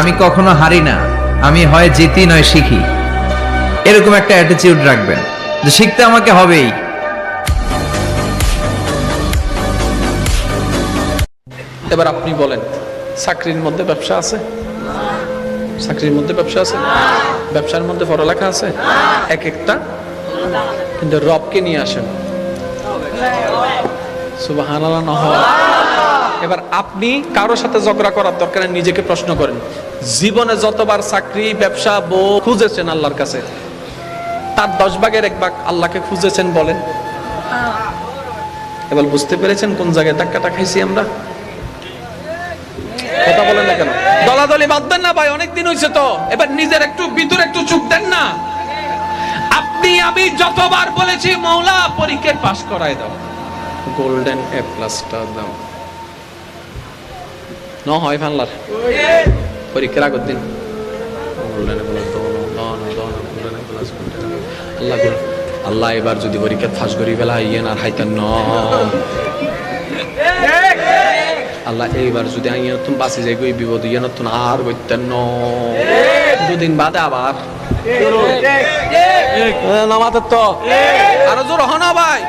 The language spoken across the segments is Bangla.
আমি কখনো হারি না। আমি হয় জিতি নয় শিখি। এরকম একটা অ্যাটিটিউড রাখবেন যে শিখতে আমাকে হবেই। এবার আপনি বলেন, চাকরির মধ্যে ব্যবসা আছে? চাকরির মধ্যে ব্যবসা আছে? ব্যবসার মধ্যে পড়ালেখা আছে? এক একটা? কিন্তু রবকে নিয়ে আসেন। সুবাহান এবার আপনি কারোর সাথে ঝগড়া করার দরকার নিজেকে প্রশ্ন করেন। জীবনে যতবার চাকরি, ব্যবসা, বউ খুঁজেছেন আল্লাহর কাছে? তার দশ ভাগের এক ভাগ আল্লাহকে খুঁজেছেন বলেন। এবার বুঝতে পেরেছেন কোন জায়গায় ধাক্কাটা খাইছি আমরা? কথা বলেন না কেন? দলাদলি বাদ দেন না ভাই অনেক দিন হয়েছে তো। এবার নিজের একটু ভিতরে একটু চুপ দেন না। আপনি, আমি যতবার বলেছি, মৌলা পরীক্ষায় পাশ করায় দাও। গোল্ডেন এ প্লাসটা দাও। ন হয় ফানলার পরীক্ষার আগের দিন আল্লাহ আল্লাহ এবার যদি পরীক্ষা ফাঁস করি ফেলা ইয়ে না হাইতেন ন। আল্লাহ এইবার যদি আইন তুমি বাঁচি যাই গই বিপদ ইয়ে নতুন আর করতেন ন। দুদিন বাদে আবার। নামাতে তো। আরও জোর হন ভাই।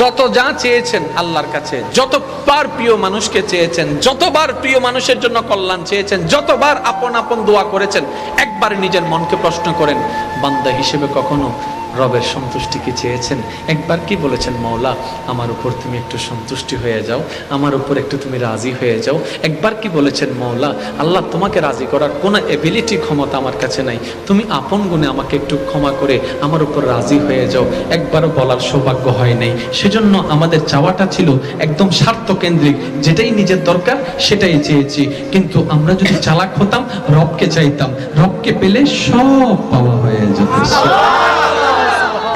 যত যা চেয়েছেন আল্লাহর কাছে, যতবার প্রিয় মানুষকে চেয়েছেন, যতবার প্রিয় মানুষের জন্য কল্যাণ চেয়েছেন, যতবার আপন আপন দোয়া করেছেন, একবার নিজের মনকে প্রশ্ন করেন, বান্দা হিসেবে কখনো রবের সন্তুষ্টি কি চেয়েছেন? একবার কি বলেছেন মৌলা আমার উপর তুমি একটু সন্তুষ্টি হয়ে যাও, আমার উপর একটু তুমি রাজি হয়ে যাও একবার কি বলেছেন মৌলা আল্লাহ তোমাকে রাজি করার কোনো এবিলিটি ক্ষমতা আমার কাছে নাই। তুমি আপন গুণে আমাকে একটু ক্ষমা করে আমার উপর রাজি হয়ে যাও। একবারও বলার সৌভাগ্য হয় নাই। সেজন্য আমাদের চাওয়াটা ছিল একদম স্বার্থ কেন্দ্রিক যেটাই নিজের দরকার, সেটাই চেয়েছি। কিন্তু আমরা যদি চালাক হতাম, রবকে চাইতাম। রবকে পেলে সব পাওয়া হয়ে যেত।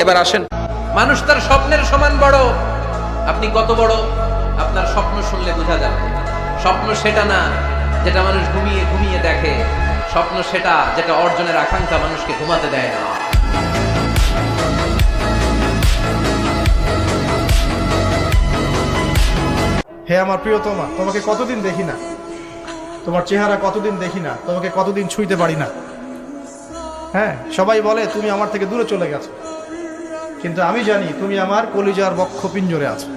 এবার আসেন। মানুষ তার স্বপ্নের সমান বড়। আপনি কত বড়? আপনার স্বপ্ন শুনলে বোঝা যাবে স্বপ্ন সেটা না যেটা মানুষ ঘুমিয়ে ঘুমিয়ে দেখে। স্বপ্ন সেটা যেটা অর্জনের আকাঙ্ক্ষা মানুষকে ঘুমাতে দেয় না। হে আমার প্রিয়তমা তোমাকে কতদিন দেখি না? তোমার চেহারা কতদিন দেখি না? তোমাকে কতদিন ছুঁইতে পারি না? হ্যাঁ সবাই বলে তুমি আমার থেকে দূরে চলে গেছো। কিন্তু আমি জানি তুমি আমার কলিজার বক্ষ পিঞ্জরে আছো।